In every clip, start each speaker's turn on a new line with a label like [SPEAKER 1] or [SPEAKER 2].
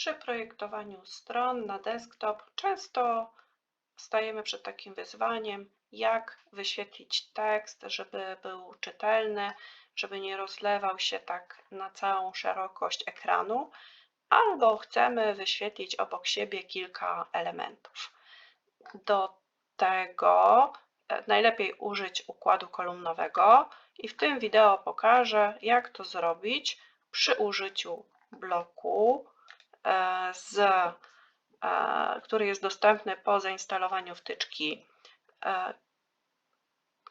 [SPEAKER 1] Przy projektowaniu stron na desktop często stajemy przed takim wyzwaniem, jak wyświetlić tekst, żeby był czytelny, żeby nie rozlewał się tak na całą szerokość ekranu, albo chcemy wyświetlić obok siebie kilka elementów. Do tego e, najlepiej użyć układu kolumnowego i w tym wideo pokażę, jak to zrobić przy użyciu bloku, z, e, który jest dostępny po zainstalowaniu wtyczki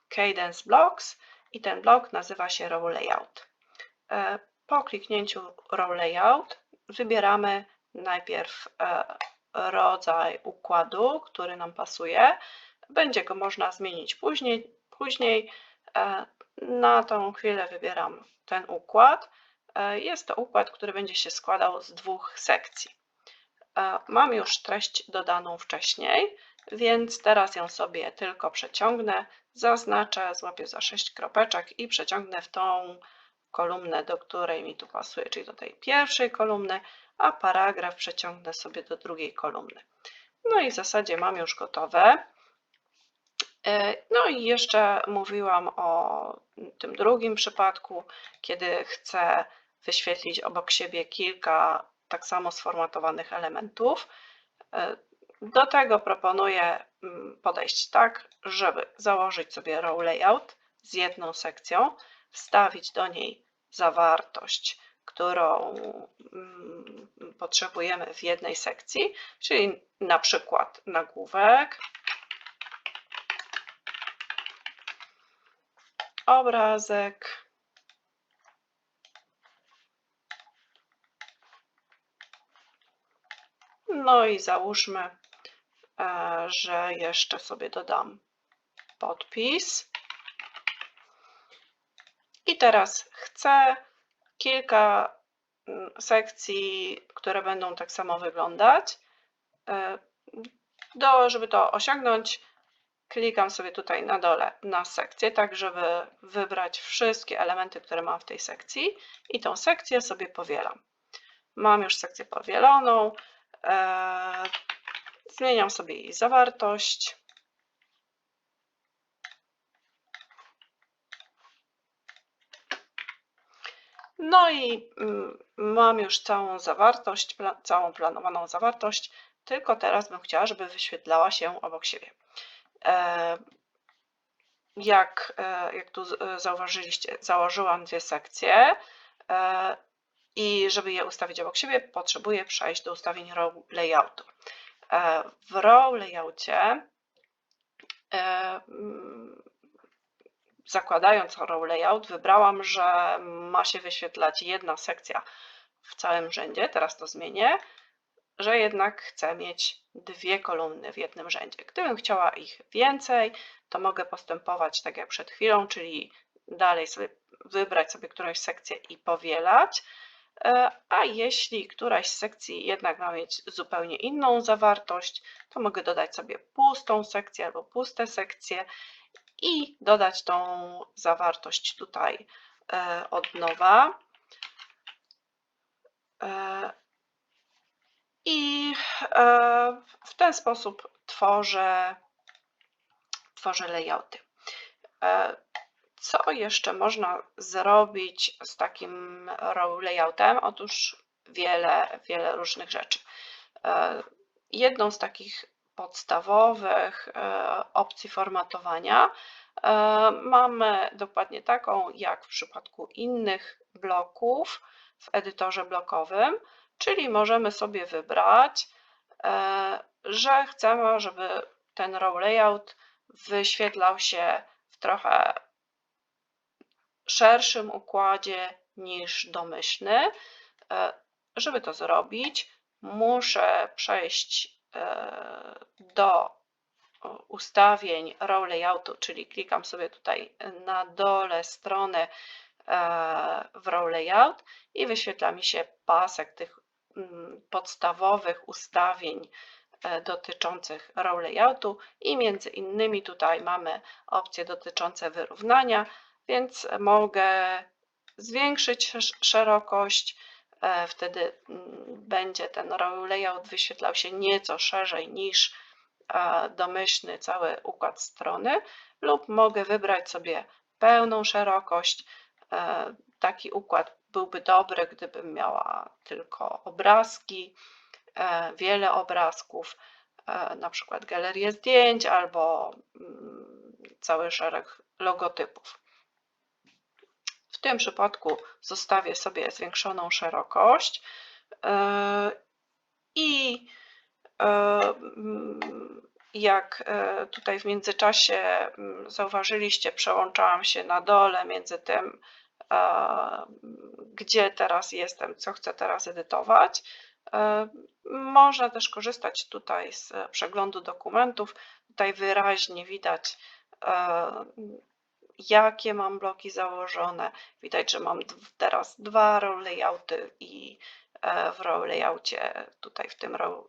[SPEAKER 1] Cadence Blocks i ten blok nazywa się Row Layout. Po kliknięciu Row Layout wybieramy najpierw rodzaj układu, który nam pasuje. Będzie go można zmienić później. później. E, na tą chwilę wybieram ten układ. E, jest to układ, który będzie się składał z dwóch sekcji. E, mam już treść dodaną wcześniej, więc teraz ją sobie tylko przeciągnę, zaznaczę, złapię za 6 kropeczek i przeciągnę w tą kolumnę, do której mi tu pasuje, czyli do tej pierwszej kolumny, a paragraf przeciągnę sobie do drugiej kolumny. No i w zasadzie mam już gotowe. E, no i jeszcze mówiłam o tym drugim przypadku, kiedy chcę wyświetlić obok siebie kilka tak samo sformatowanych elementów. E, do tego proponuję mm, podejść tak, żeby założyć sobie row layout z jedną sekcją, wstawić do niej zawartość, którą mm, potrzebujemy w jednej sekcji, czyli na przykład nagłówek, obrazek, no i załóżmy, e, że jeszcze sobie dodam podpis. I teraz chcę kilka mm, sekcji, które będą tak samo wyglądać. E, do, żeby to osiągnąć, klikam sobie tutaj na dole na sekcję, tak żeby wybrać wszystkie elementy, które mam w tej sekcji i tą sekcję sobie powielam. Mam już sekcję powieloną, zmieniam sobie jej zawartość. No i mm, mam już całą zawartość, całą planowaną zawartość, tylko teraz bym chciała, żeby wyświetlała się obok siebie. E, jak, e, jak tu e, zauważyliście, założyłam dwie sekcje i żeby je ustawić obok siebie, potrzebuję przejść do ustawień row layoutu. W row layoutie zakładając row layout, wybrałam, że ma się wyświetlać jedna sekcja w całym rzędzie, teraz to zmienię, że jednak chcę mieć dwie kolumny w jednym rzędzie. Gdybym chciała ich więcej, to mogę postępować tak jak przed chwilą, czyli dalej sobie wybrać sobie którąś sekcję i powielać, e, a jeśli któraś z sekcji jednak ma mieć zupełnie inną zawartość, to mogę dodać sobie pustą sekcję albo puste sekcje i dodać tą zawartość tutaj e, od nowa. E, I e, w ten sposób tworzę, tworzę layouty. Co jeszcze można zrobić z takim row layoutem? Otóż wiele, wiele różnych rzeczy. Jedną z takich podstawowych e, opcji formatowania e, mamy dokładnie taką jak w przypadku innych bloków w edytorze blokowym, czyli możemy sobie wybrać, e, że chcemy, żeby ten row layout wyświetlał się w trochę szerszym układzie niż domyślny. Żeby to zrobić, muszę przejść E, do ustawień row layoutu, czyli klikam sobie tutaj na dole strony e, w row layout i wyświetla mi się pasek tych mm, podstawowych ustawień e, dotyczących row layoutu i między innymi tutaj mamy opcje dotyczące wyrównania, więc mogę zwiększyć szerokość e, wtedy mm, będzie ten row layout wyświetlał się nieco szerzej niż e, domyślny cały układ strony, lub mogę wybrać sobie pełną szerokość. E, taki układ byłby dobry, gdybym miała tylko obrazki, wiele obrazków, na przykład galerię zdjęć albo mm, cały szereg logotypów. W tym przypadku zostawię sobie zwiększoną szerokość e, i e, jak e, tutaj w międzyczasie mm, zauważyliście, przełączałam się na dole między tym, gdzie teraz jestem, co chcę teraz edytować. Można też korzystać tutaj z przeglądu dokumentów. Tutaj wyraźnie widać jakie mam bloki założone. Widać, że mam teraz dwa row layouty i e, w row layoutie, tutaj w tym row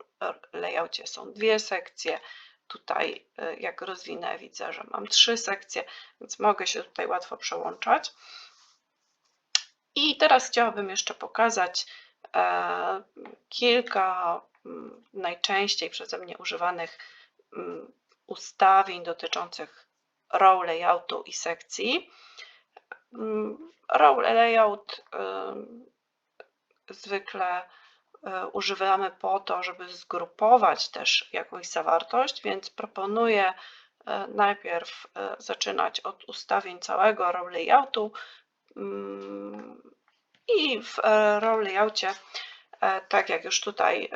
[SPEAKER 1] layoutie są dwie sekcje. Tutaj e, jak rozwinę widzę, że mam trzy sekcje, więc mogę się tutaj łatwo przełączać. I teraz chciałabym jeszcze pokazać e, kilka mm, najczęściej przeze mnie używanych mm, ustawień dotyczących row layoutu i sekcji. Mm, row layout zwykle e, używamy po to, żeby zgrupować też jakąś zawartość, więc proponuję e, najpierw zaczynać od ustawień całego row layoutu mm, i w row layoutie, tak jak już tutaj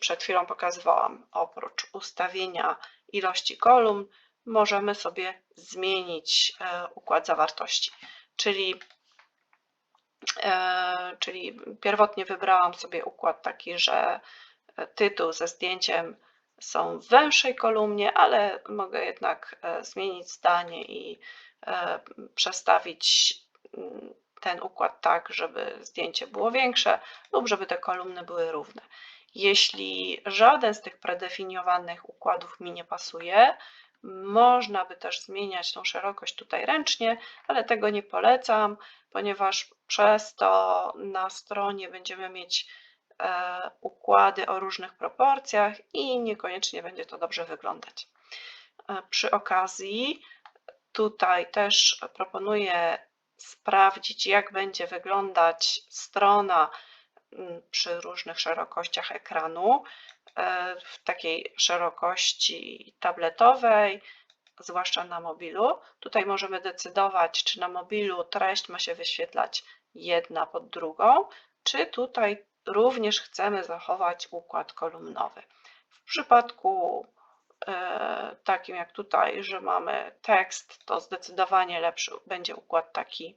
[SPEAKER 1] przed chwilą pokazywałam, oprócz ustawienia ilości kolumn, możemy sobie zmienić e, układ zawartości. Czyli, e, czyli pierwotnie wybrałam sobie układ taki, że tytuł ze zdjęciem są w węższej kolumnie, ale mogę jednak e, zmienić zdanie i przestawić mm, ten układ tak, żeby zdjęcie było większe lub żeby te kolumny były równe. Jeśli żaden z tych predefiniowanych układów mi nie pasuje, można by też zmieniać tą szerokość tutaj ręcznie, ale tego nie polecam, ponieważ przez to na stronie będziemy mieć e, układy o różnych proporcjach i niekoniecznie będzie to dobrze wyglądać. E, przy okazji tutaj też proponuję sprawdzić, jak będzie wyglądać strona przy różnych szerokościach ekranu. E, w takiej szerokości tabletowej, zwłaszcza na mobilu. Tutaj możemy decydować, czy na mobilu treść ma się wyświetlać jedna pod drugą, czy tutaj również chcemy zachować układ kolumnowy. W przypadku e, takim jak tutaj, że mamy tekst, to zdecydowanie lepszy będzie układ taki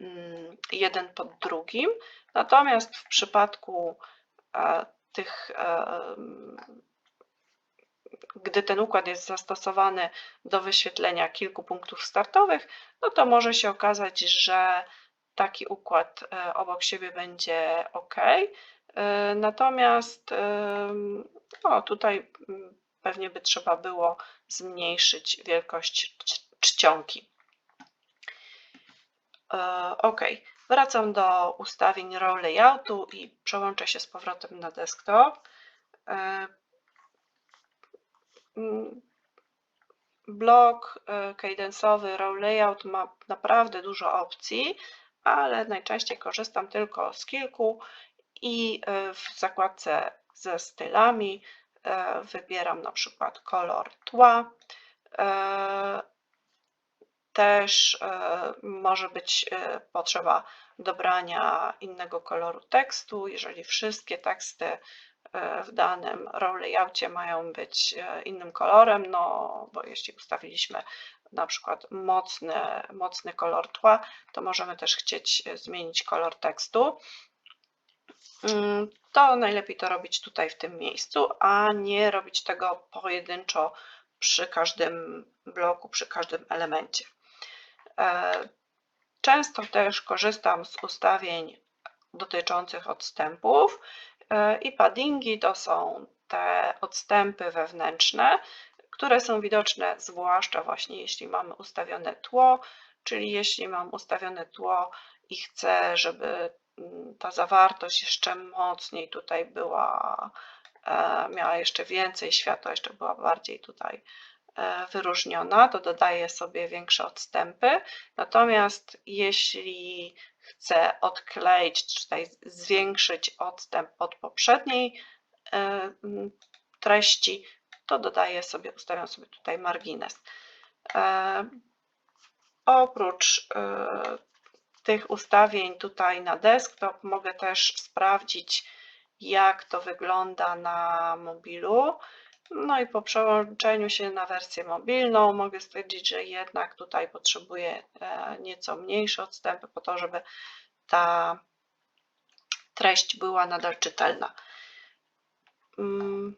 [SPEAKER 1] mm, jeden pod drugim. Natomiast w przypadku e, tych, gdy ten układ jest zastosowany do wyświetlenia kilku punktów startowych, no to może się okazać, że taki układ e, obok siebie będzie ok. E, natomiast no, tutaj mm, pewnie by trzeba było zmniejszyć wielkość czcionki. E, ok. Wracam do ustawień row layoutu i przełączę się z powrotem na desktop. E, mm, blok e, cadence'owy row layout ma naprawdę dużo opcji, ale najczęściej korzystam tylko z kilku i e, w zakładce ze stylami wybieram na przykład kolor tła też e, może być e, potrzeba dobrania innego koloru tekstu, jeżeli wszystkie teksty e, w danym row layoutie mają być innym kolorem, no bo jeśli ustawiliśmy na przykład mocny, mocny kolor tła, to możemy też chcieć zmienić kolor tekstu. Mm, to najlepiej to robić tutaj w tym miejscu, a nie robić tego pojedynczo przy każdym bloku, przy każdym elemencie. E, często też korzystam z ustawień dotyczących odstępów e, i paddingi to są te odstępy wewnętrzne, które są widoczne zwłaszcza właśnie jeśli mamy ustawione tło, czyli jeśli mam ustawione tło i chcę, żeby mm, ta zawartość jeszcze mocniej tutaj była, e, miała jeszcze więcej światła, jeszcze była bardziej tutaj wyróżniona, to dodaję sobie większe odstępy. Natomiast jeśli chcę odkleić, czy tutaj zwiększyć odstęp od poprzedniej e, treści, to dodaję sobie, ustawiam sobie tutaj margines. E, Oprócz e, tych ustawień tutaj na desktop mogę też sprawdzić, jak to wygląda na mobilu. No i po przełączeniu się na wersję mobilną mogę stwierdzić, że jednak tutaj potrzebuję e, nieco mniejsze odstępy po to, żeby ta treść była nadal czytelna. Mm,